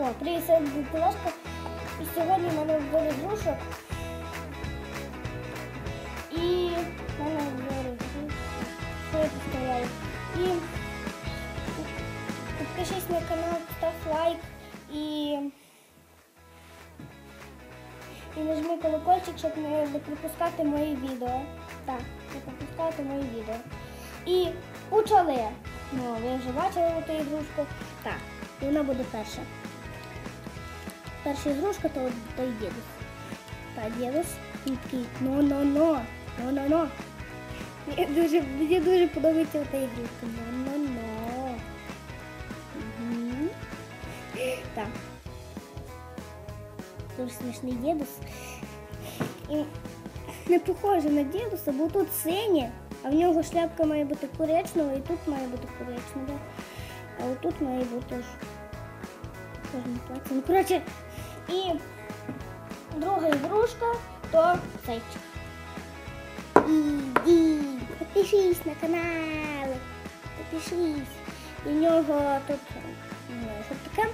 О, привіт, це Білашка. І сьогодні в мене в дворі грушок. І в мене в дворі грушок. Що я тут? І підпишись на канал, став лайк і, і нажми колокольчик, щоб не пропускати мої відео. Так, не пропускати мої відео. І почали. Ну, ви вже бачили ту ігрушку. Так, і вона буде перша. Перша ігрушка то той дідусь. Та дідусь він такий но-но-но, но-но-но. Мені дуже, мені дуже подобається та ігрушка. Но-но-но. Так. Дуже смішний дідусь. І не похоже на дідуса, бо тут синє, а в нього шляпка має бути коричнева, і тут має бути коричнева. А отут має бути ж кожне плаття. Ну, коротше, і друга ігрушка то зайчик. Іди, підпишись на канал. Підпишись. В нього тут що таке.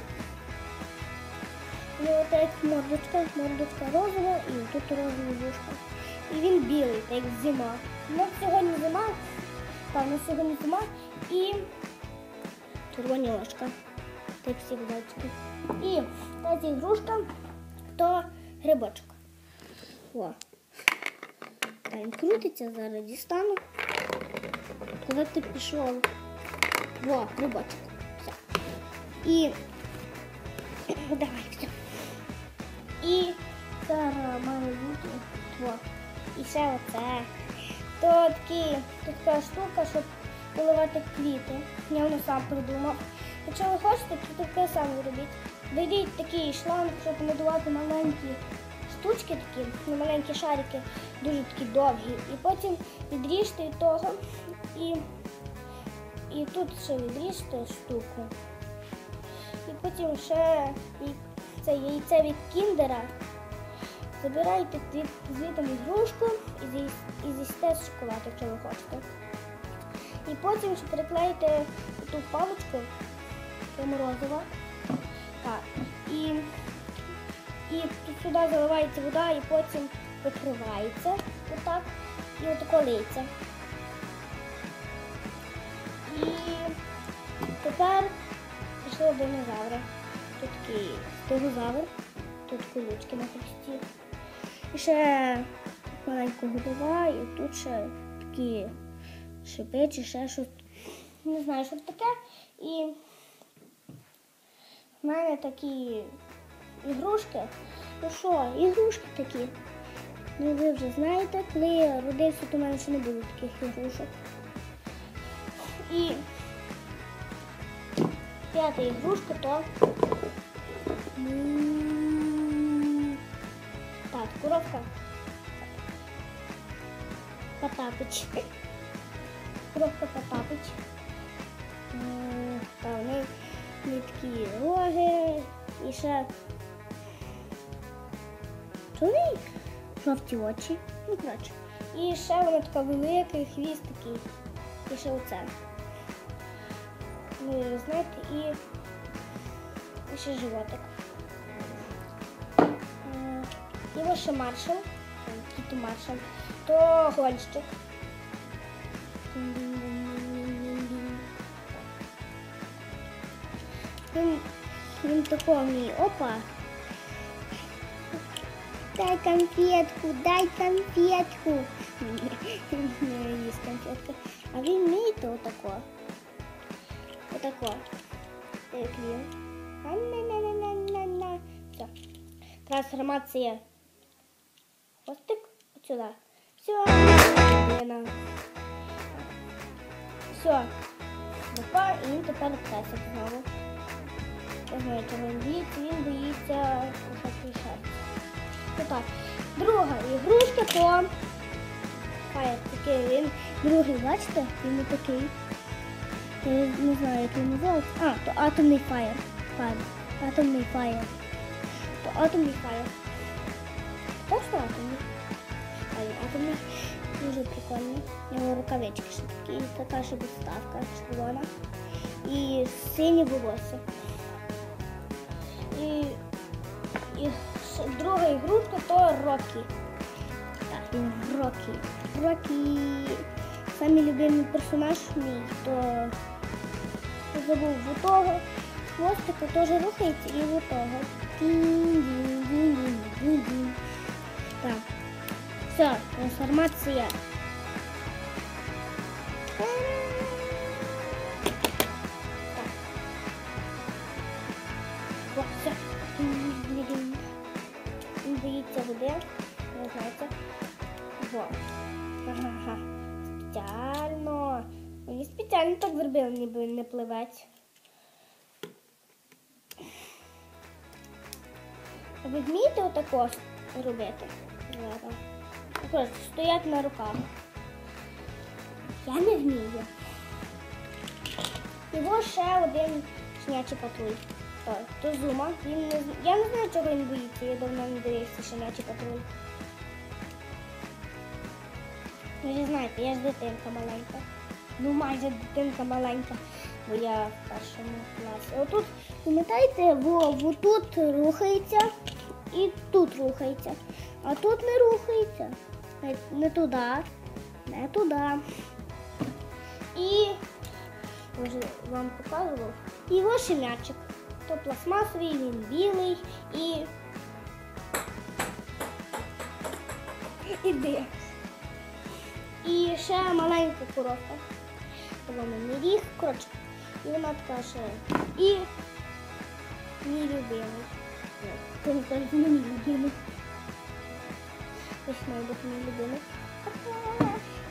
У нього так мордочка, мордочка розова і тут розова вушка. І він білий, так як зима. У нас сьогодні зима, так, у нас сьогодні зима і червоні ложка. Всі зайчики. І третя ігрушка то грибочок. О. Та він крутиться, зараз дістану. Куди ти пішов? Во, грибочок. Все. І давай все. І зараз має бути. Во. І ще оце. То така штука, щоб поливати квіти. Я воно сам придумав. Якщо ви хочете, то таке саме робіть. Беріть такий шланг, щоб надувати маленькі штучки такі, ну, маленькі шарики, дуже такі довгі. І потім відріжте від того і, і тут ще відріжте штуку. І потім ще це яйце від кіндера. Забирайте звідти ігрушку і з'їс- і з'їсте шоколад, якщо ви хочете. І потім ще приклеїте ту паличку, морозива. Так. І, і тут сюди заливається вода і потім викривається отак і отако лиється. І тепер пішли динозаври. Тут такий стегозавр, тут колючки на хресті. І ще маленька голова, і тут ще такі шипи чи ще щось. Не знаю, що таке. І в мене такі ігрушки. Ну що, ігрушки такі. Ну ви вже знаєте, коли я родився, то в мене ще не було таких ігрушок. І п'ята ігрушка то. м, Так, коровка. Потапич. Коровка Потапич. М, Та в неї такі роги і ще. Неї? Жовті очі. Ну, коротше. І ще вона така велика, хвіст такий. І ще оце. Ну, знаєте, і, і ще животик. М, І ще маршал. Кіто маршал. То гольщик. Він такий, опа. Дай конфетку, дай конфетку. Не їсть конфетка. А він вміє то отако. Отако. Як він. А-на-на-на-на-на-на. Все. Трансформація. Хвостик. От сюди. Все. Блін. Все. Опа, і він тепер песик знову. Я він боїться, кусати шерсть. Ну так. Друга ігрушка то Фаєр такий він другий, бачите? Він не такий. Я не знаю, як він називається. А, то атомний фаєр. Атомний фаєр. То атомний фаєр. Точно атомний? Фаєр. Атомний. Дуже прикольний. У нього рукавички такі, така ще підставка червона. І синє волосся. І, і друга ігрушка то Рокі. Так, він Рокі. Рокі. Самий любимий персонаж мій, то забув у того. Хвостика теж рухається і у того. Так. Все, трансформація. Знаєте. Во. Спеціально. Мені спеціально так зробили, ніби не пливець. Ви вмієте отако робити? Просто стоять на руках. Я не вмію. Ось ще один щенячий патруль. То, то зума. Він не, я не знаю, чого він боїться. Я давно не дивився щенячий патруль. Ви ж знаєте, я ж дитинка маленька. Ну, майже дитинка маленька, бо я в першому класі. Отут, пам'ятаєте, во, тут рухається і тут рухається. А тут не рухається. Не, туди, не туди. І може вам показував. І ось м'ячик. То пластмасовий, він білий і. Іди. І ще маленька коробка. Не ріг, коротше. І вона така ще. І мій любимий. Теж не мій любимий. Ось має бути мій любимий.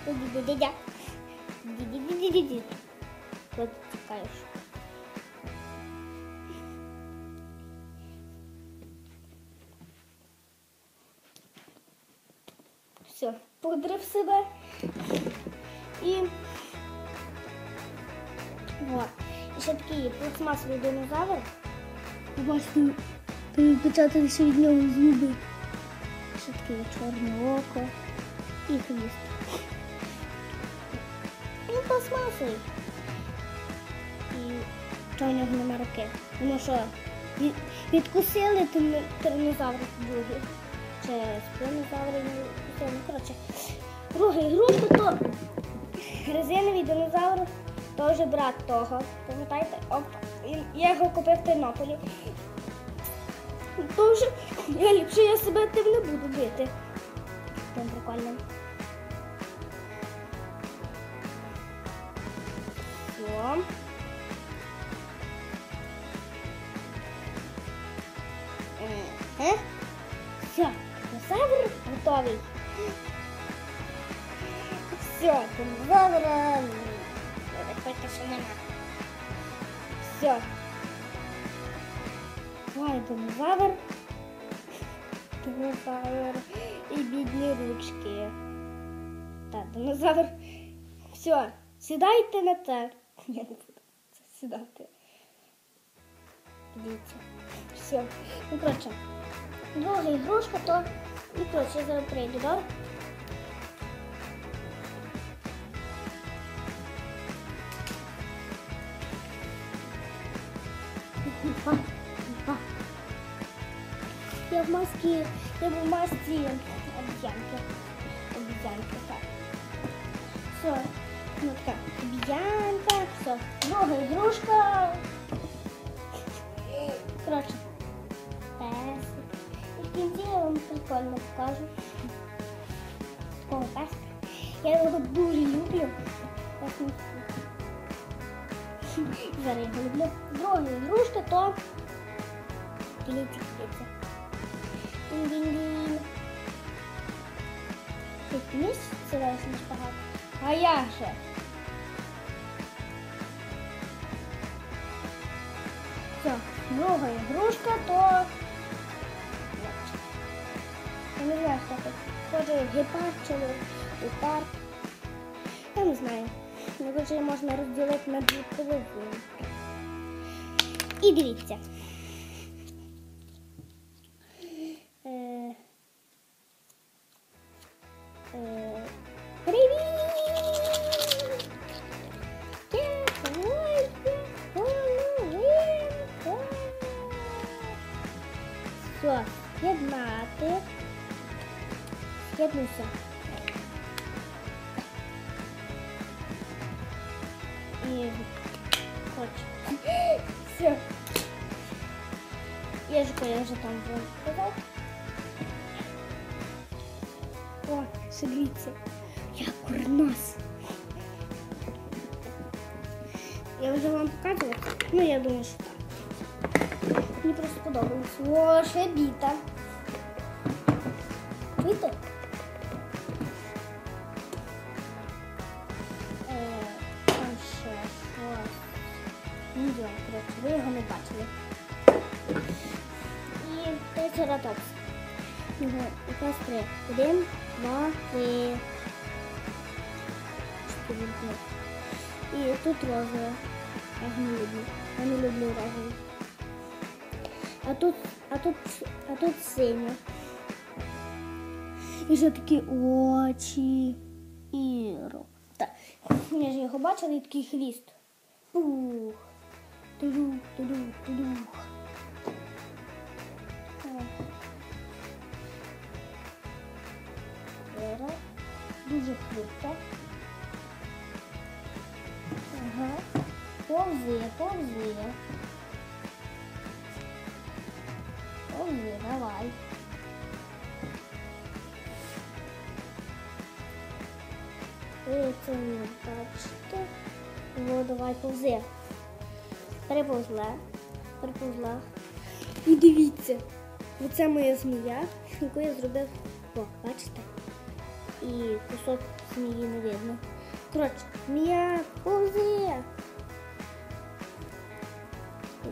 Ді-ді-ді-ді-дя. Ді-ді-ді-ді-ді. Куди ти тікаєш? Все, подрив себе. І вот. І ще такий пластмасовий динозавр. Бачите, ще від нього зуби. Ще таке чорне око і хвіст. Він пластмасовий. І що у нього нема руки? Тому що від- відкусили тиранозавр другий. Не відкусили. Ну, коротше, друга ігрушка то резиновий динозавр, теж брат того. Пам'ятаєте? Оп, я його купив в Тернополі. Дуже я ліпше я себе тим не буду бити. Там прикольно. Все. Динозавр готовий. Все, так поки що нема. Все. Ой, динозавр. Динозавр. І бідні ручки. Так, динозавр. Все, сідайте на це. Я не буду це сідати. Дивіться. Все. Ну, коротше, друга ігрушка, то і коротше, я зараз прийду, добре? Па, па. Я в маске, я в маске обезьянки. Обезьянки, так. Все. Ну так, обезьянка, все. Друга игрушка. Короче. І в кінці я вам прикольно покажу. Такого песика. Я його дуже люблю. Я с ним Зараз я його люблю. Друга ігрушка то Кіліці кіліці. Дінь-дінь-дінь. Ти вмієш сідаєш на шпагат? А я же. Все, друга ігрушка то... Що це. Схоже, гепард чи гепард. Я не знаю. Найбільше можна розділити на дві половинки. І дивіться. Е, е, З'єднуйся. І хоч. Все. Я ж я вже там вже сказав. О, сидіться. Я курнос. Я вже вам показувала. Ну, я думаю, що так. Мені просто подобається. О, ще біта. Видите? Трицератопс. Якраз три. Один, два, три. Чотири. І тут розове. Я не люблю. Я не люблю розове. А тут, а тут, а тут синє. І ще такі очі. І ро- Так. Я ж його бачила і такий хвіст. Пух. Туду, туду, туду. Повзи, повзи. Повзи, давай. Ви це не бачите. Ну, давай повзи. Переповзла. Переповзла. І дивіться. Оце моя змія, яку я зробив. О, бачите? І кусок змії не видно. Коротше, змія повзи.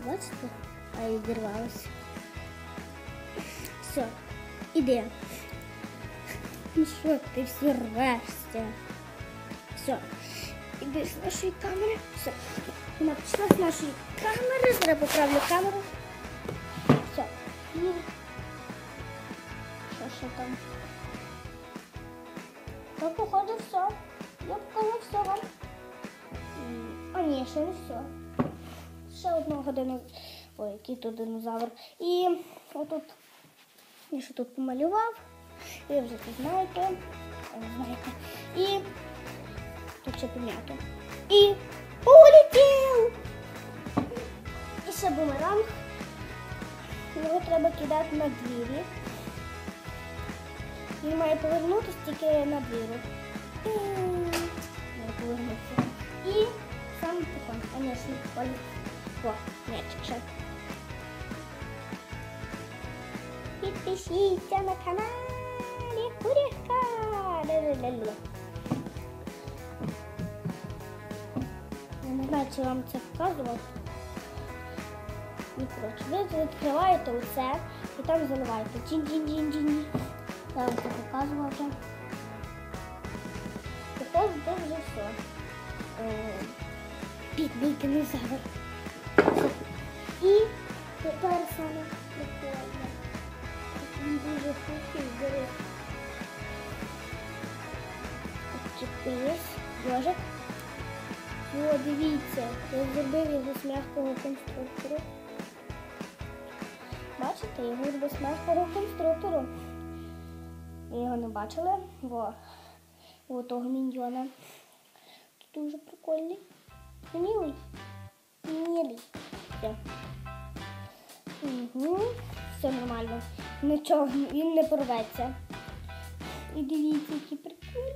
Бачите? А я зірвалася. Все, іди. Ну що ти всі рвешся? Все. Іди з нашої камери. Все. Вона пішла з нашої камери. Зараз поправлю камеру. Все. І... Що там? Та походу все. Я показала все вам. А ні, ще не все. Ще одного динозавра. Ой, який тут динозавр. І отут я ще тут помалював. Ви вже це знаєте. Знаєте. І тут ще пом'ято. І полетів! І ще бумеранг. Його треба кидати на двірі. Він має повернутися тільки на двіру. І сам прикольно. А не прикольно. О, м'ячик ще. Підпишіться на каналі. Я не знаю, чи вам це показував. Ну, коротше, ви відкриваєте оце і там заливаєте. Чин-чин-чин-чин. Я вам це показувала вже. Тепер це вже все. Е, Бідний динозавр. Тепер саме прикольно. Він дуже хрупкий, дивись. Чіпись, йожик. О, дивіться, я зробив його з м'якого конструктору. Бачите, його зробив з м'якого конструктору. Ви його не бачили? Во. О, того міньйона. Дуже прикольний. Милий. Милий. Все. Угу. Все нормально. Нічого, він не порветься. І дивіться, які прикольні.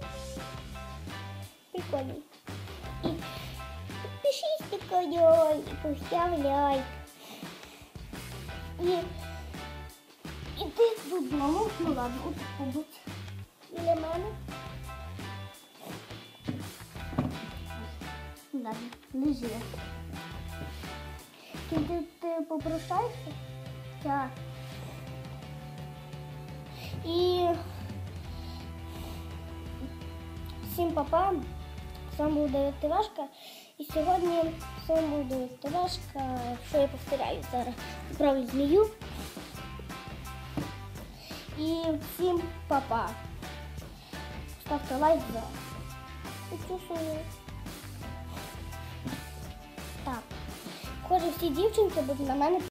Прикольний. І підпишись під канал, і постав лайк. І, і ти додому, ну ладно, от побудь біля мене. Ладно, лежи. Ти, ти, ти попрощайся? Так. І всім папа. З вами був Давид Тивашка. І сьогодні з вами був Давид Тивашка. Що я повторяю зараз? Правлю змію. І всім папа. Ставте лайк за цю свою. Всі дівчинки будуть на мене